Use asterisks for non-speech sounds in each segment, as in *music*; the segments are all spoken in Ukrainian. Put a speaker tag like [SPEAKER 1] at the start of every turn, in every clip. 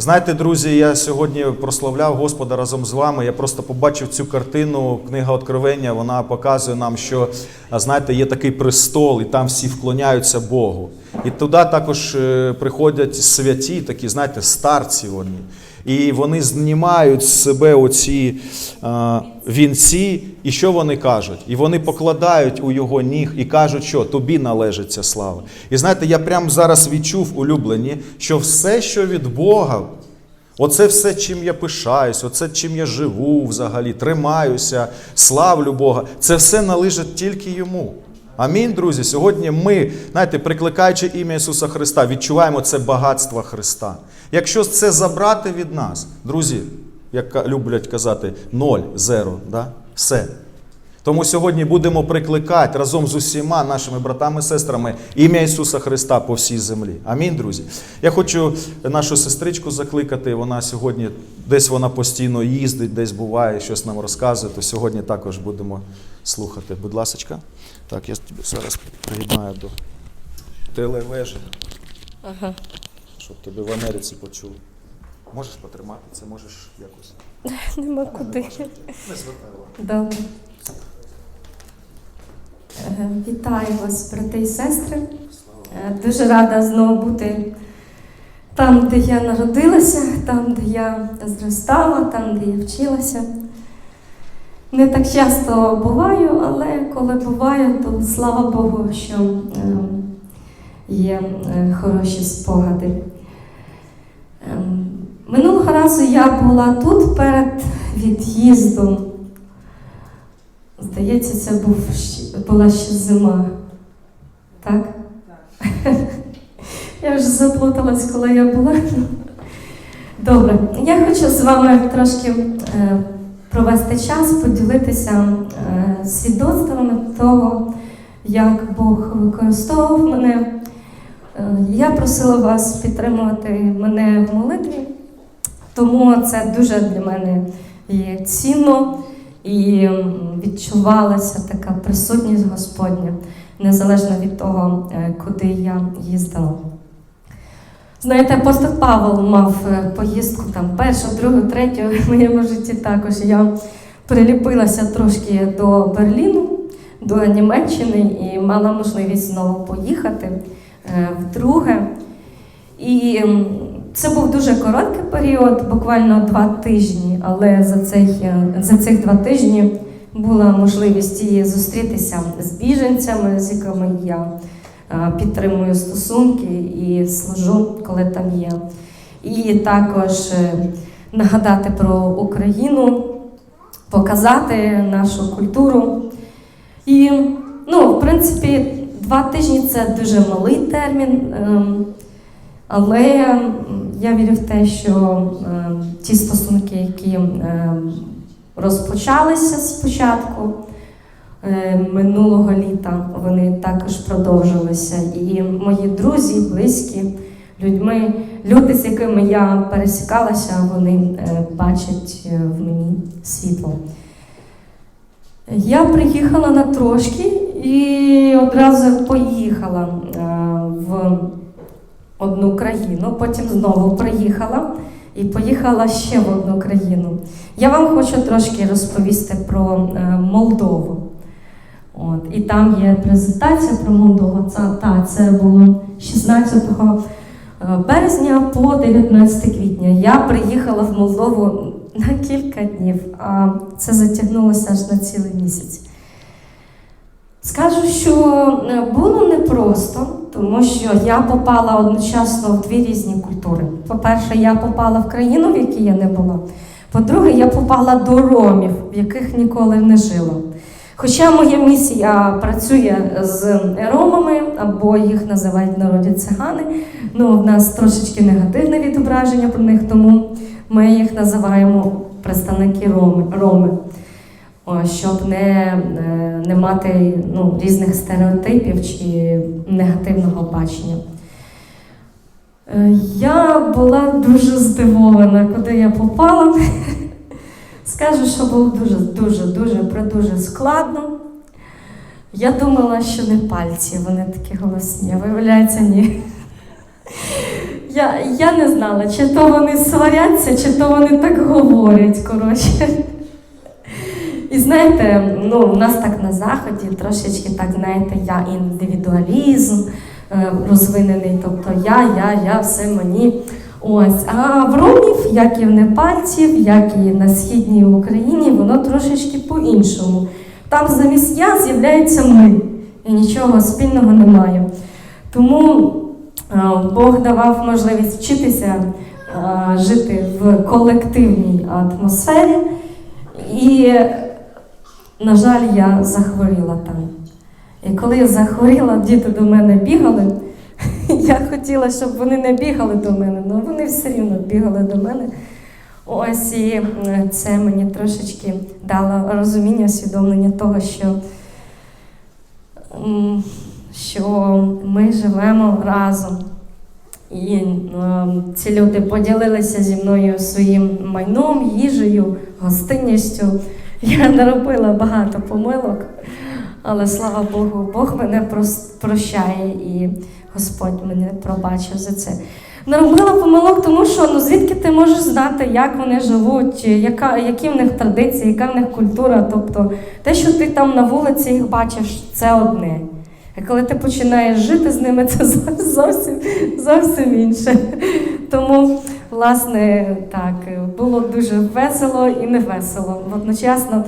[SPEAKER 1] Знаєте, друзі, я сьогодні прославляв Господа разом з вами. Я просто побачив цю картину. Книга Откровення. Вона показує нам, що знаєте, є такий престол, і там всі вклоняються Богу. І туди також е, приходять святі, такі, знаєте, старці вони. І вони знімають з себе оці а, вінці, і що вони кажуть? І вони покладають у його ніг і кажуть, що тобі належить ця слава. І знаєте, я прямо зараз відчув улюблені, що все, що від Бога, оце все, чим я пишаюсь, оце чим я живу взагалі, тримаюся, славлю Бога, це все належить тільки йому. Амінь, друзі. Сьогодні ми, знаєте, прикликаючи ім'я Ісуса Христа, відчуваємо це багатство Христа. Якщо це забрати від нас, друзі, як люблять казати, ноль, зеро, да? все. Тому сьогодні будемо прикликати разом з усіма нашими братами і сестрами ім'я Ісуса Христа по всій землі. Амінь, друзі. Я хочу нашу сестричку закликати. Вона сьогодні десь вона постійно їздить, десь буває, щось нам розказує. То сьогодні також будемо слухати. Будь ласка. Так, я тобі зараз приєднаю до телевежі,
[SPEAKER 2] Ага.
[SPEAKER 1] Щоб тебе в Америці почули. Можеш потримати це, можеш якось. *laughs*
[SPEAKER 2] Нема куди.
[SPEAKER 1] Не звертай.
[SPEAKER 2] Добре. Е, Вітаю вас, брати і сестри. Е, Дуже рада знову бути там, де я народилася, там, де я зростала, там, де я вчилася. Не так часто буваю, але коли буваю, то слава Богу, що е, є е, хороші спогади. Ем, Минулого разу я була тут перед від'їздом. Здається, це був, була ще зима. Так? Так. *laughs* Я вже заплуталась, коли я була. Добре, я хочу з вами трошки е, провести час, поділитися е, свідоцтвами того, як Бог використовував мене. Е, Я просила вас підтримувати мене в молитві, тому це дуже для мене є цінно і відчувалася така присутність Господня, незалежно від того, е, куди я їздила. Знаєте, апостол Павел мав е, поїздку там першу, другу, третю *laughs* в моєму житті також. Я приліпилася трошки до Берліну, до Німеччини і мала можливість знову поїхати вдруге. І це був дуже короткий період, буквально два тижні, але за, цей, е, за цих два тижні була можливість і зустрітися з біженцями, з якими я е, підтримую стосунки і служу, коли там є. І також е, нагадати про Україну, показати нашу культуру. І, ну, в принципі, два тижні це дуже малий термін. ем, але я вірю в те, що е, ті стосунки, які е, розпочалися спочатку минулого літа, вони також продовжилися. І мої друзі, близькі, людьми, люди, з якими я пересікалася, вони е, бачать е, в мені світло. Я приїхала на трошки і одразу поїхала е, в одну країну, потім знову приїхала і поїхала ще в одну країну. Я вам хочу трошки розповісти про е, Молдову. От, і там є презентація про Молдову. Це, та, це було 16 е, березня по 19 квітня. Я приїхала в Молдову на кілька днів, а це затягнулося аж на цілий місяць. Скажу, що е, було непросто, тому що я попала одночасно в дві різні культури. По-перше, я попала в країну, в якій я не була. По-друге, я попала до ромів, в яких ніколи не жила. Хоча моя місія працює з ромами, або їх називають народі цигани. Ну, в нас трошечки негативне відображення про них, тому ми їх називаємо представники роми. роми. О, щоб не, е, не мати ну, різних стереотипів чи негативного бачення. Е, Я була дуже здивована, куди я попала. *laughs* Скажу, що було дуже, дуже, дуже, дуже складно. Я думала, що не пальці, вони такі голосні, а виявляється, ні. *laughs* Я, я не знала, чи то вони сваряться, чи то вони так говорять, коротше. І знаєте, ну, у нас так на заході трошечки так, знаєте, я індивідуалізм е, розвинений, тобто я, я, я, все мені. Ось, а в ромів, як і в непальців, як і на східній Україні, воно трошечки по-іншому. Там замість я з'являється ми, і нічого спільного немає. Тому е, Бог давав можливість вчитися е, жити в колективній атмосфері. І, на жаль, я захворіла там. І коли я захворіла, діти до мене бігали. *laughs* Я хотіла, щоб вони не бігали до мене, але вони все рівно бігали до мене. Ось і е, це мені трошечки дало розуміння, усвідомлення того, що, що ми живемо разом. І е, ці люди поділилися зі мною своїм майном, їжею, гостинністю. Я наробила багато помилок, але слава Богу, Бог мене прощає і Господь мене пробачив за це. Наробила помилок, тому що ну звідки ти можеш знати, як вони живуть, яка, які в них традиції, яка в них культура. Тобто те, що ти там на вулиці їх бачиш, це одне. А коли ти починаєш жити з ними, *laughs* це зовсім, зовсім інше. Тому, власне, так, було дуже весело і не весело. Одночасно,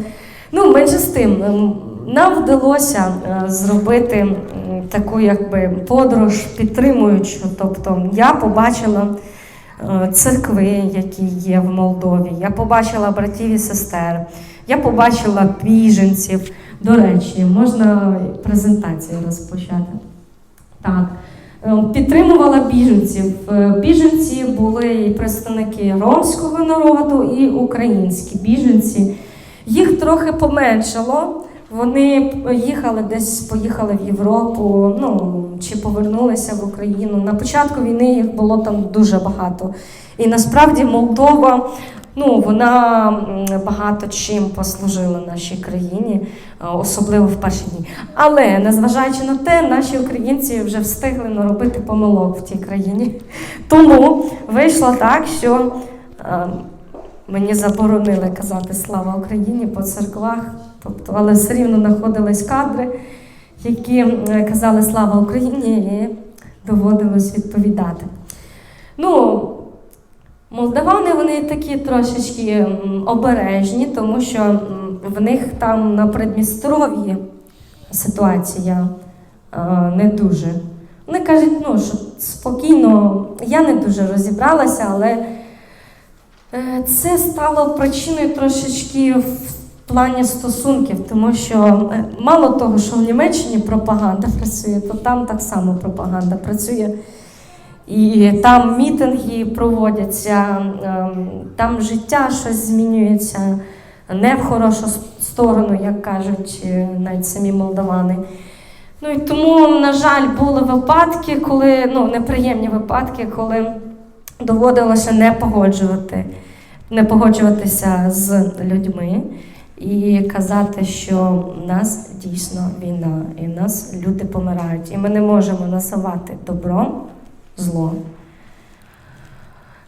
[SPEAKER 2] ну, менше з тим, ем, нам вдалося е, зробити таку якби подорож підтримуючу. Тобто я побачила е, церкви, які є в Молдові, я побачила братів і сестер, я побачила біженців. До речі, можна презентацію розпочати. Так. Е, Підтримувала біженців. Е, Біженці були і представники ромського народу, і українські біженці. Їх трохи поменшало. Вони їхали десь, поїхали в Європу, ну чи повернулися в Україну. На початку війни їх було там дуже багато. І насправді Молдова, ну вона багато чим послужила нашій країні, е, особливо в перші дні. Але незважаючи на те, наші українці вже встигли наробити помилок в тій країні. *laughs* Тому вийшло так, що е, мені заборонили казати слава Україні по церквах, тобто, але все рівно знаходились кадри, які казали слава Україні, і доводилось відповідати. Ну, Молдавани вони такі трошечки обережні, тому що в них там на Придністров'ї ситуація е, не дуже. Вони кажуть, ну, що спокійно, я не дуже розібралася, але е, це стало причиною трошечки в плані стосунків, тому що е, мало того, що в Німеччині пропаганда працює, то там так само пропаганда працює. І там мітинги проводяться, ем, там життя щось змінюється не в хорошу сторону, як кажуть е, навіть самі молдавани. Ну і тому, на жаль, були випадки, коли ну, неприємні випадки, коли доводилося не погоджувати, не погоджуватися з людьми і казати, що в нас дійсно війна, і в нас люди помирають, і ми не можемо називати добром зло.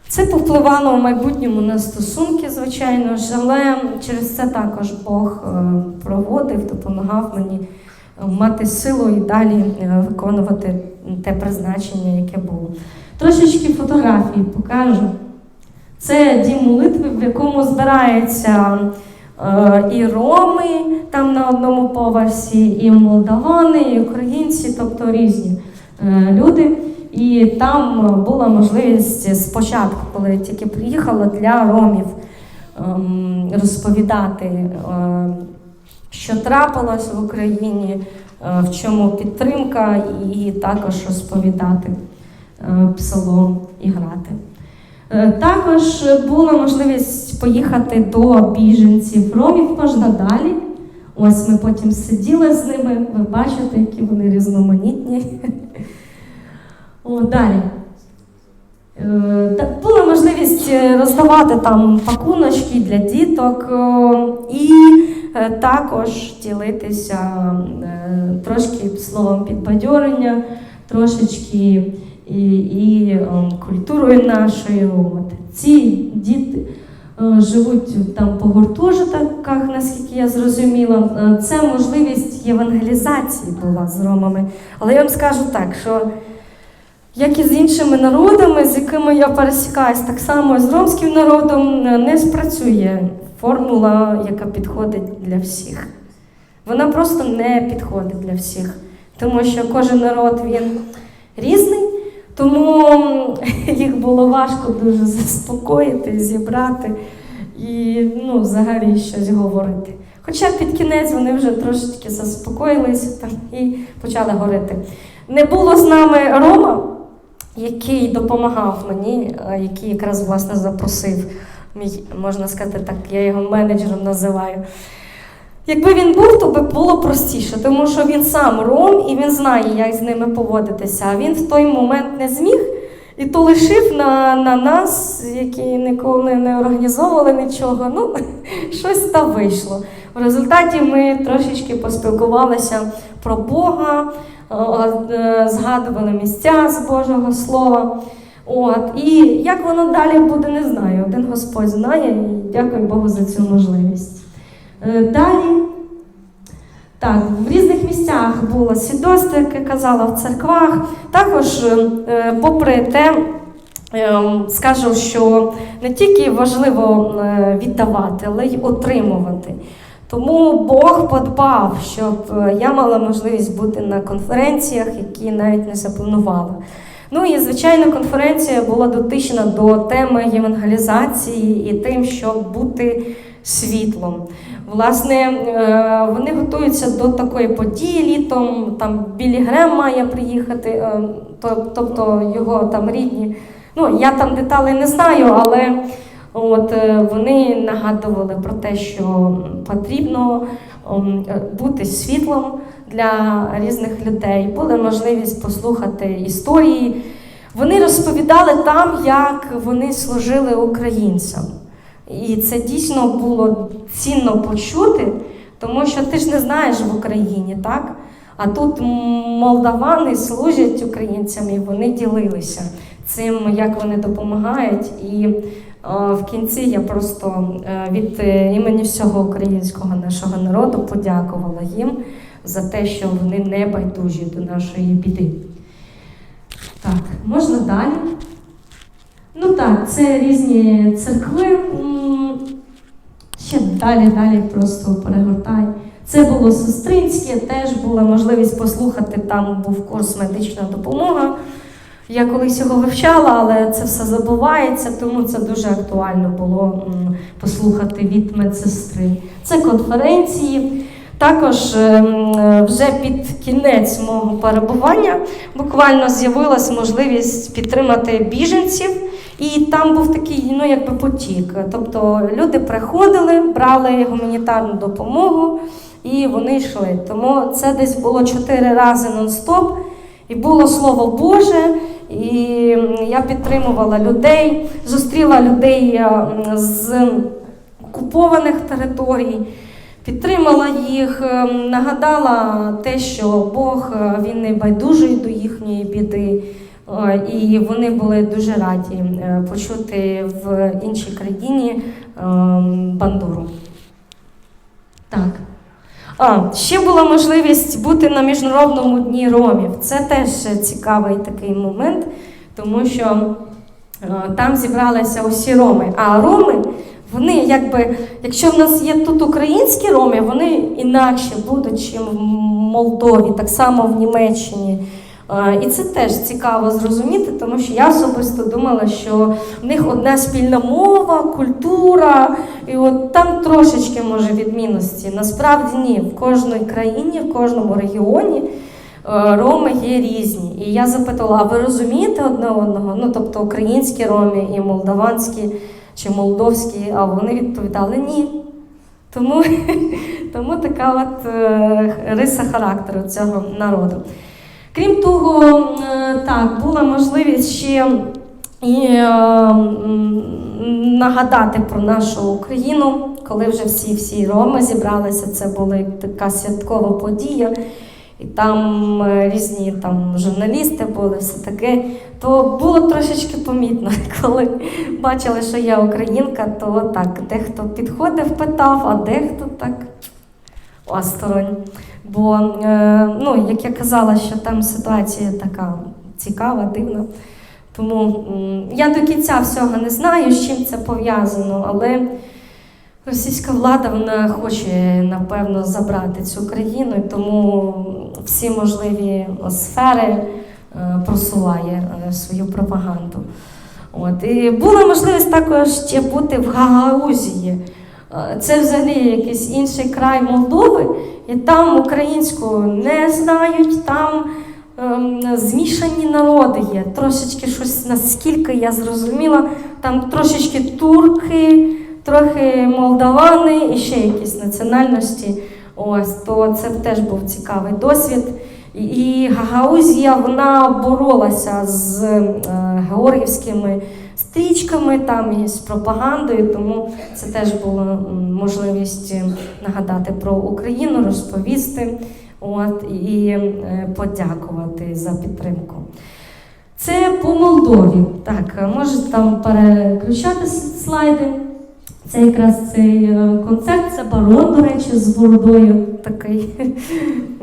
[SPEAKER 2] Це повпливало в майбутньому на стосунки, звичайно ж, але через це також Бог е, проводив, допомагав мені е, мати силу і далі е, виконувати те призначення, яке було. Трошечки фотографії покажу. Це дім молитви, в якому збираються і роми там на одному поверсі, і молдавани, і українці, тобто різні люди. І там була можливість спочатку, коли я тільки приїхала для ромів ем, розповідати, ем, що трапилось в Україні, е, в чому підтримка, і також розповідати е, псалом і грати. Е, Також була можливість поїхати до біженців ромів можна далі. Ось ми потім сиділи з ними, ви бачите, які вони різноманітні. О, далі. Е, була можливість е, роздавати там пакуночки для діток е, і е, також ділитися трошки словом підбадьорення, трошечки і, і культурою нашою. От. Ці діти живуть там по гуртожитках, наскільки я зрозуміла. Це можливість євангелізації була з ромами. Але я вам скажу так, що як і з іншими народами, з якими я пересікаюсь, так само з ромським народом е, не спрацює формула, яка підходить для всіх. Вона просто не підходить для всіх, тому що кожен народ він різний, тому *laughs* їх було важко дуже заспокоїти, зібрати і ну, взагалі щось говорити. Хоча під кінець вони вже трошечки заспокоїлися і почали говорити. Не було з нами Рома, який допомагав мені, який якраз власне запросив мій, можна сказати так, я його менеджером називаю. Якби він був, то би було простіше, тому що він сам ром і він знає, як з ними поводитися. А він в той момент не зміг і то лишив на, на нас, які ніколи не організовували нічого. Ну, *laughs* щось там вийшло. В результаті ми трошечки поспілкувалися про Бога, згадували місця з Божого Слова. От, і як воно далі буде, не знаю. Один Господь знає, і дякую Богу за цю можливість. Е, Далі, так, в різних місцях було свідоцтво, як я казала, в церквах. Також, е, попри те, е, скажу, що не тільки важливо е, віддавати, але й отримувати. Тому Бог подбав, щоб е, я мала можливість бути на конференціях, які навіть не запланувала. Ну і звичайно, конференція була дотична до теми євангелізації і тим, щоб бути світлом. Власне, е, вони готуються до такої події літом. Там Білі Грем має приїхати, е, тобто його там рідні. Ну, я там деталей не знаю, але от е, вони нагадували про те, що потрібно е, бути світлом для різних людей. Була можливість послухати історії. Вони розповідали там, як вони служили українцям. І це дійсно було цінно почути, тому що ти ж не знаєш в Україні, так? А тут молдавани служать українцям, і вони ділилися цим, як вони допомагають. І в кінці я просто е, від е, імені всього українського нашого народу подякувала їм за те, що вони не байдужі до нашої біди. Так, можна далі. Ну так, це різні церкви. Ще далі, далі просто перегортай. Це було сестринське, теж була можливість послухати, там був курс медична допомога. Я колись його вивчала, але це все забувається, тому це дуже актуально було послухати від медсестри. Це конференції. Також ем, е, вже під кінець мого перебування буквально з'явилась можливість підтримати біженців. І там був такий, ну якби потік. Тобто люди приходили, брали гуманітарну допомогу і вони йшли. Тому це десь було чотири рази нон-стоп. І було слово Боже, і я підтримувала людей, зустріла людей е, з окупованих територій, підтримала їх, е, нагадала те, що Бог е, він не байдужий до їхньої біди. І вони були дуже раді почути в іншій країні бандуру. Так. А, ще була можливість бути на міжнародному дні ромів. Це теж цікавий такий момент, тому що а, там зібралися усі роми. А роми, вони якби, якщо в нас є тут українські роми, вони інакше будуть, ніж в Молдові, так само в Німеччині. Е, І це теж цікаво зрозуміти, тому що я особисто думала, що в них одна спільна мова, культура, і от там трошечки може відмінності. Насправді ні, в кожній країні, в кожному регіоні е, роми є різні. І я запитала, а ви розумієте одне одного? Ну, тобто українські роми і молдаванські чи молдовські, а вони відповідали ні. Тому, *laughs* тому така от е, риса характеру цього народу. Крім того, е, так, була можливість ще і е, нагадати про нашу Україну, коли вже всі всі роми зібралися. Це була така святкова подія. і там е, різні там журналісти були, все таке, то було трошечки помітно, *laughs* коли бачили, що я українка, то так, дехто підходив, питав, а дехто так осторонь. Бо, е, ну, як я казала, що там ситуація така цікава, дивна. Тому я до кінця всього не знаю, з чим це пов'язано, але російська влада вона хоче, напевно, забрати цю країну, тому всі можливі сфери е, просуває е, свою пропаганду. От. І була можливість також ще бути в Гагаузії. Е, Це взагалі якийсь інший край Молдови, і там українську не знають, там ем, змішані народи є. Трошечки щось, наскільки я зрозуміла, там трошечки турки, трохи молдавани і ще якісь національності. Ось, то це теж був цікавий досвід. І- Гагаузія вона боролася з е, георгівськими стрічками, там і з пропагандою, тому це теж була можливість е, нагадати про Україну, розповісти от, і е, подякувати за підтримку. Це по Молдові. Так, е, можете там переключати слайди. Це якраз цей концерт, це барон, до речі, з бородою такий. *laughs*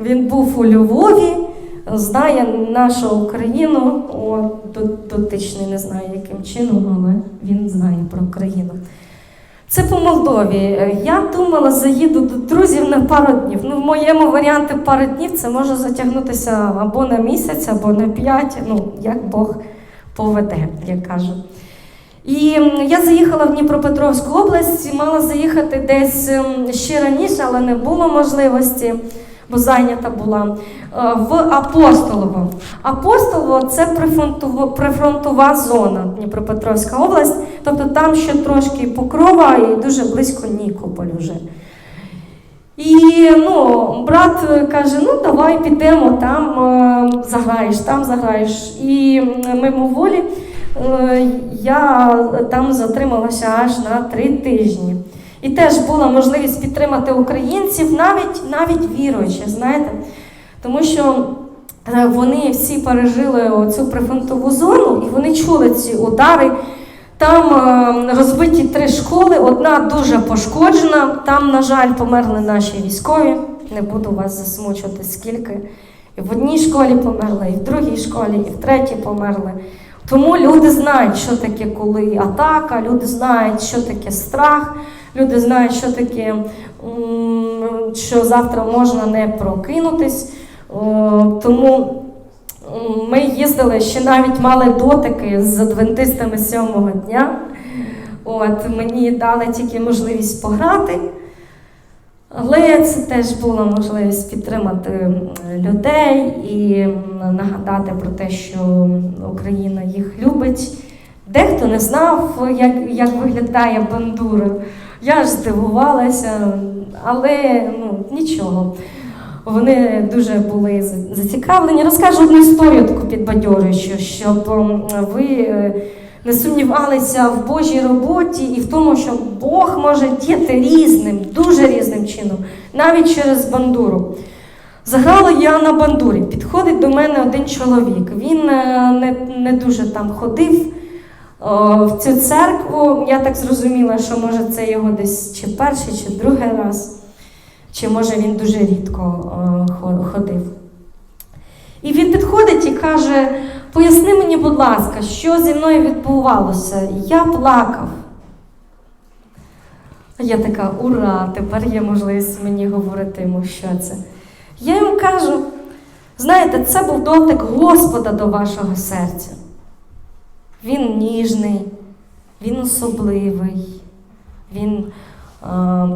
[SPEAKER 2] Він був у Львові, знає нашу Україну, о, дотичний, не знаю яким чином, але він знає про Україну. Це по Молдові. Я думала, заїду до друзів на пару днів. Ну, в моєму варіанті пару днів це може затягнутися або на місяць, або на п'ять. Ну, як Бог поведе, як кажу. І я заїхала в Дніпропетровську область, мала заїхати десь ще раніше, але не було можливості, бо зайнята була. е, В Апостолово. Апостолово це прифронтова зона Дніпропетровська область, тобто там ще трошки покрова і дуже близько Нікополь вже. І ну, брат каже: ну давай підемо там, е, заграєш, там заграєш. І мимоволі е, я там затрималася аж на три тижні. І теж була можливість підтримати українців, навіть навіть віруючих, знаєте, тому що е, вони всі пережили цю прифронтову зону і вони чули ці удари. Там е, розбиті три школи, одна дуже пошкоджена. Там, на жаль, померли наші військові. Не буду вас засмучувати скільки. І в одній школі померли, і в другій школі, і в третій померли. Тому люди знають, що таке коли атака, люди знають, що таке страх, люди знають, що таке, що завтра можна не прокинутись. Тому Ми їздили, ще навіть мали дотики з адвентистами сьомого дня. От, мені дали тільки можливість пограти. Але це теж була можливість підтримати людей і нагадати про те, що Україна їх любить. Дехто не знав, як, як виглядає бандура. Я ж здивувалася, але ну, нічого. Вони дуже були зацікавлені. Розкажу одну історію таку підбадьорюючу, щоб ви е, не сумнівалися в Божій роботі і в тому, що Бог може діяти різним, дуже різним чином, навіть через бандуру. Заграла я на бандурі. Підходить до мене один чоловік. Він е, не, не дуже там ходив в цю церкву. Я так зрозуміла, що може це його десь чи перший, чи другий раз. Чи може він дуже рідко ходив. І він підходить і каже: поясни мені, будь ласка, що зі мною відбувалося. Я плакав. Я така, ура, тепер є можливість мені говорити йому, що це. Я йому кажу: знаєте, це був дотик Господа до вашого серця. Він ніжний, він особливий, він е,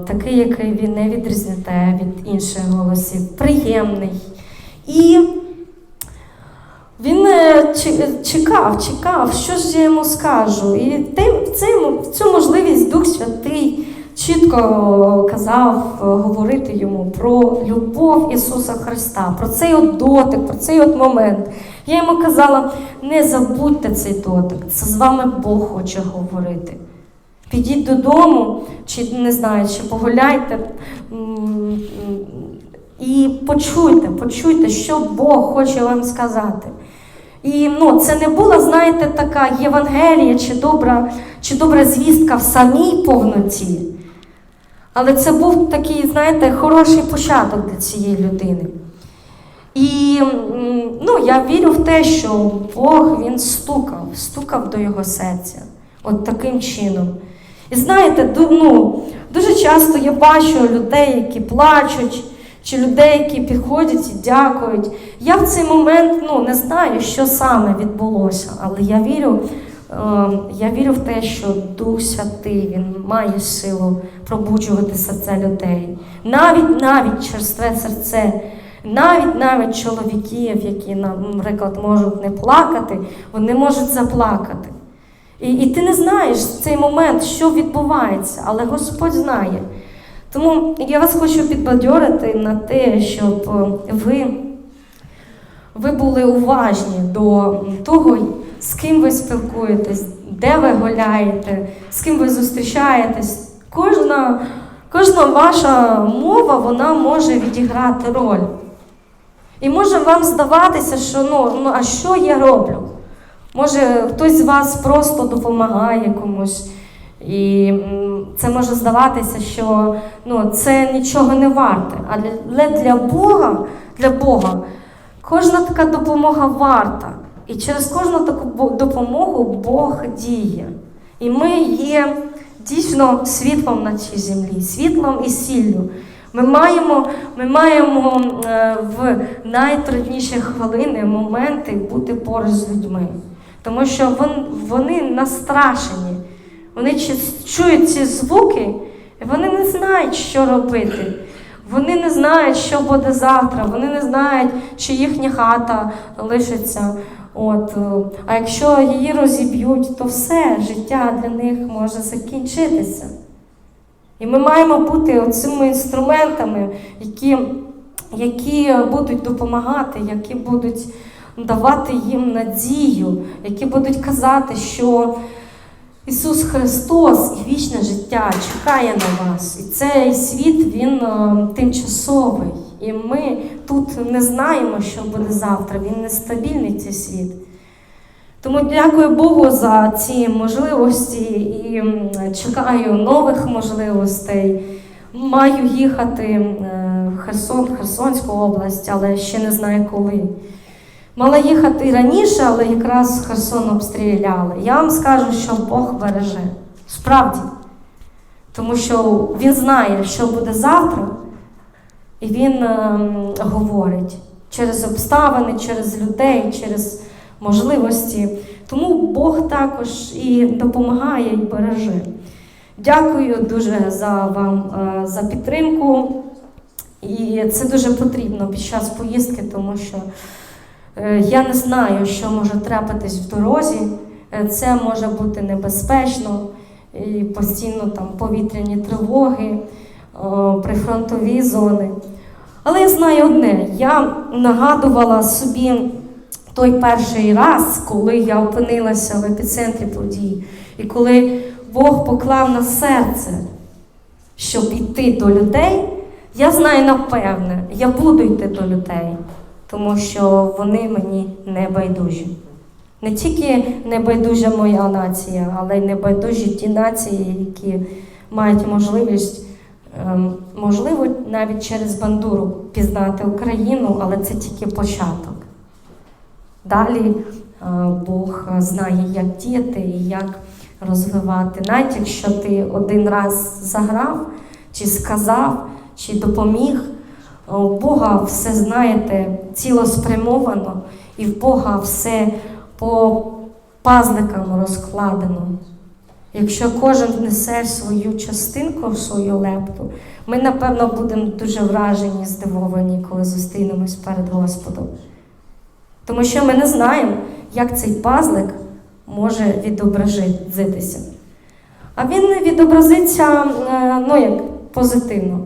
[SPEAKER 2] такий, який ви не відрізняте від інших голосів, приємний. І він е, чекав, чекав, що ж я йому скажу. І тим- в цю можливість Дух Святий чітко казав е, говорити йому про любов Ісуса Христа, про цей от дотик, про цей от момент. Я йому казала: не забудьте цей дотик, це з вами Бог хоче говорити. Підіть додому, чи не знаю, чи погуляйте, і почуйте, почуйте, що Бог хоче вам сказати. І ну, це не була, знаєте, така Євангелія чи добра, чи добра звістка в самій повноті. Але це був такий, знаєте, хороший початок для цієї людини. І ну, я вірю в те, що Бог він стукав, стукав до його серця. От таким чином. І знаєте, ну, дуже часто я бачу людей, які плачуть, чи людей, які підходять і дякують. Я в цей момент ну, не знаю, що саме відбулося, але я вірю, е, я вірю в те, що Дух Святий він має силу пробуджувати серця людей. Навіть навіть черстве серце, навіть навіть чоловіків, які, наприклад, можуть не плакати, вони можуть заплакати. І, і ти не знаєш в цей момент, що відбувається, але Господь знає. Тому я вас хочу підбадьорити на те, щоб е, ви, ви були уважні до того, з ким ви спілкуєтесь, де ви гуляєте, з ким ви зустрічаєтесь. Кожна, кожна ваша мова вона може відіграти роль. І може вам здаватися, що ну, ну а що я роблю? Може, хтось з вас просто допомагає комусь. І це може здаватися, що ну, це нічого не варте. Але для Бога, для Бога кожна така допомога варта. І через кожну таку допомогу Бог діє. І ми є дійсно світлом на цій землі, світлом і сіллю. Ми маємо, ми маємо е, в найтрудніші хвилини, моменти бути поруч з людьми. Тому що вони настрашені. Вони чують ці звуки, і вони не знають, що робити. Вони не знають, що буде завтра, вони не знають, чи їхня хата лишиться. От. е, А якщо її розіб'ють, то все, життя для них може закінчитися. І ми маємо бути цими інструментами, які, які будуть допомагати, які будуть давати їм надію, які будуть казати, що Ісус Христос і вічне життя чекає на вас. І цей світ він е, тимчасовий. І ми тут не знаємо, що буде завтра. Він нестабільний цей світ. Тому дякую Богу за ці можливості і чекаю нових можливостей. Маю їхати е, в Херсон, Херсонську область, але ще не знаю коли. Мала їхати раніше, але якраз Херсон обстріляли. Я вам скажу, що Бог береже. Справді. Тому що Він знає, що буде завтра, і Він ем, говорить через обставини, через людей, через можливості. Тому Бог також і допомагає, і береже. Дякую дуже за вам е, за підтримку. І це дуже потрібно під час поїздки, тому що е, я не знаю, що може трапитись в дорозі. Е, Це може бути небезпечно, і постійно там повітряні тривоги, прифронтові зони. Але я знаю одне: я нагадувала собі той перший раз, коли я опинилася в епіцентрі подій, і коли Бог поклав на серце, щоб йти до людей, я знаю напевне, я буду йти до людей, тому що вони мені не байдужі. Не тільки не байдужа моя нація, але й не байдужі ті нації, які мають можливість, ем, можливо, навіть через бандуру пізнати Україну, але це тільки початок. Далі е, Бог знає, як діяти і як розвивати. Навіть якщо ти один раз заграв, чи сказав, чи допоміг, е, у Бога все знаєте цілеспрямовано, і в Бога все по пазликам розкладено. Якщо кожен внесе свою частинку в свою лепту, ми, напевно, будемо дуже вражені, здивовані, коли зустрінемось перед Господом. Тому що ми не знаємо, як цей пазлик може відобразитися. А він відобразиться е, ну, як, позитивно.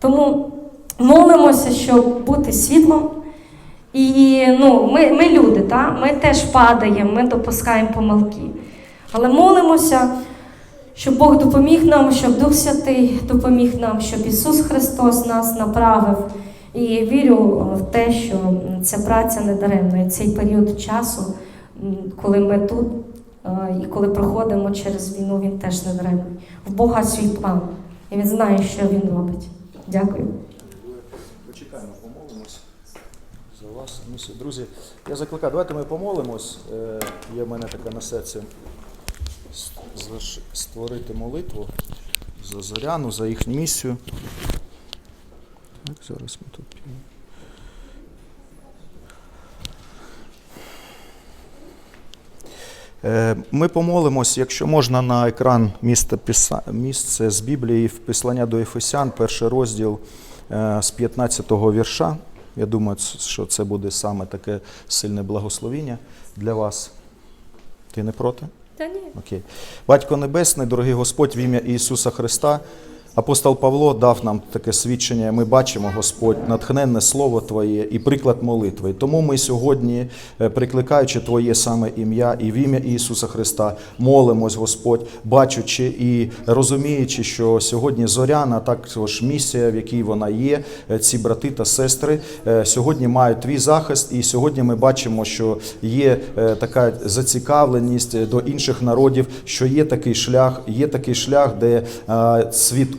[SPEAKER 2] Тому молимося, щоб бути світлом. І ну, ми, ми люди, та? ми теж падаємо, ми допускаємо помилки. Але молимося, щоб Бог допоміг нам, щоб Дух Святий допоміг нам, щоб Ісус Христос нас направив І вірю в те, що ця праця не даремна. І цей період часу, коли ми тут е, і коли проходимо через війну, він теж не даремний. В Бога свій план. І він знає, що він робить. Дякую.
[SPEAKER 1] Почекаємо, помолимось за вас. Друзі, я закликаю, давайте ми помолимось. Е, Є в мене таке на серці створити молитву за Зоряну, за їхню місію. Так, зараз ми тут. пі- Е, Ми помолимось, якщо можна на екран місце, з Біблії в Післання до Ефесян, перший розділ е, з 15-го вірша. Я думаю, що це буде саме таке сильне благословіння для вас. Ти не проти?
[SPEAKER 2] Та ні.
[SPEAKER 1] Окей. Батько Небесний, дорогий Господь, в ім'я Ісуса Христа. Апостол Павло дав нам таке свідчення. Ми бачимо, Господь, натхненне Слово Твоє і приклад молитви. Тому ми сьогодні, е, прикликаючи Твоє саме ім'я і в ім'я Ісуса Христа, молимось, Господь, бачучи і розуміючи, що сьогодні зоряна, також місія, в якій вона є, е, ці брати та сестри, е, сьогодні мають твій захист, і сьогодні ми бачимо, що є така зацікавленість до інших народів, що є такий шлях, є такий шлях, де е,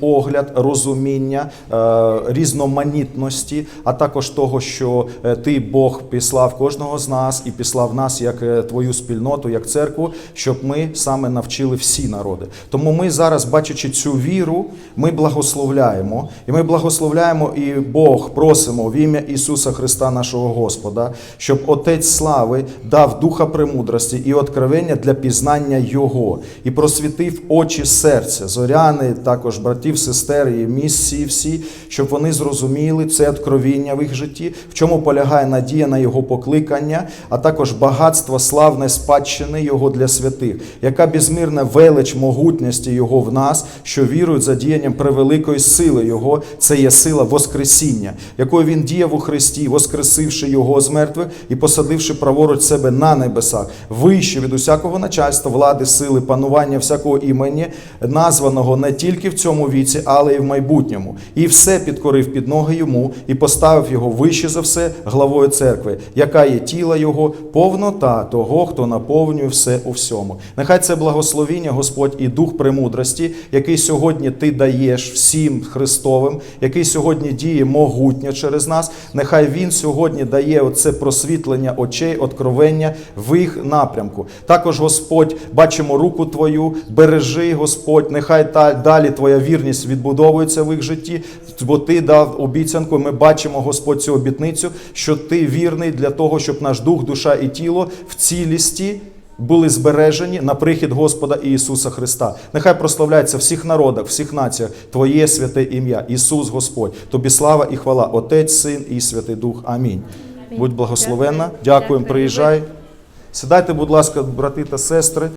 [SPEAKER 1] світогляд, розуміння, е, різноманітності, а також того, що е, ти Бог післав кожного з нас і післав нас як е, твою спільноту, як церкву, щоб ми саме навчили всі народи. Тому ми зараз, бачачи цю віру, ми благословляємо, і ми благословляємо і Бог просимо в ім'я Ісуса Христа, нашого Господа, щоб Отець слави дав духа премудрості і откровення для пізнання Його, і просвітив очі серця, зоряни, також братів, сестер і місії всі, щоб вони зрозуміли це откровіння в їх житті, в чому полягає надія на Його покликання, а також багатство славне спадщини Його для святих, яка безмірна велич могутності Його в нас, що вірують за діянням превеликої сили Його, це є сила Воскресіння, якою Він діяв у Христі, воскресивши Його з мертвих і посадивши праворуч себе на небесах, вище від усякого начальства, влади, сили, панування всякого імені, названого не тільки в цьому віці, але й в майбутньому. І все підкорив під ноги йому і поставив його вище за все главою церкви, яка є тіло Його, повнота того, хто наповнює все у всьому. Нехай це благословіння, Господь, і дух премудрості, який сьогодні ти даєш всім Христовим, який сьогодні діє могутньо через нас. Нехай Він сьогодні дає оце просвітлення очей, откровення в їх напрямку. Також, Господь, бачимо руку Твою, бережи, Господь, нехай та далі Твоя вірність відбудовується в їх житті, бо Ти дав обіцянку. Ми бачимо, Господь, цю обітницю, що Ти вірний для того, щоб наш дух, душа і тіло в цілісті. Були збережені на прихід Господа Ісуса Христа. Нехай прославляється всіх народах, всіх націях Твоє святе ім'я, Ісус Господь. Тобі слава і хвала, Отець, Син і Святий Дух. Амінь. Будь благословенна. Дякуємо,
[SPEAKER 2] Дякую.
[SPEAKER 1] приїжджай. Сідайте, будь ласка, брати та сестри.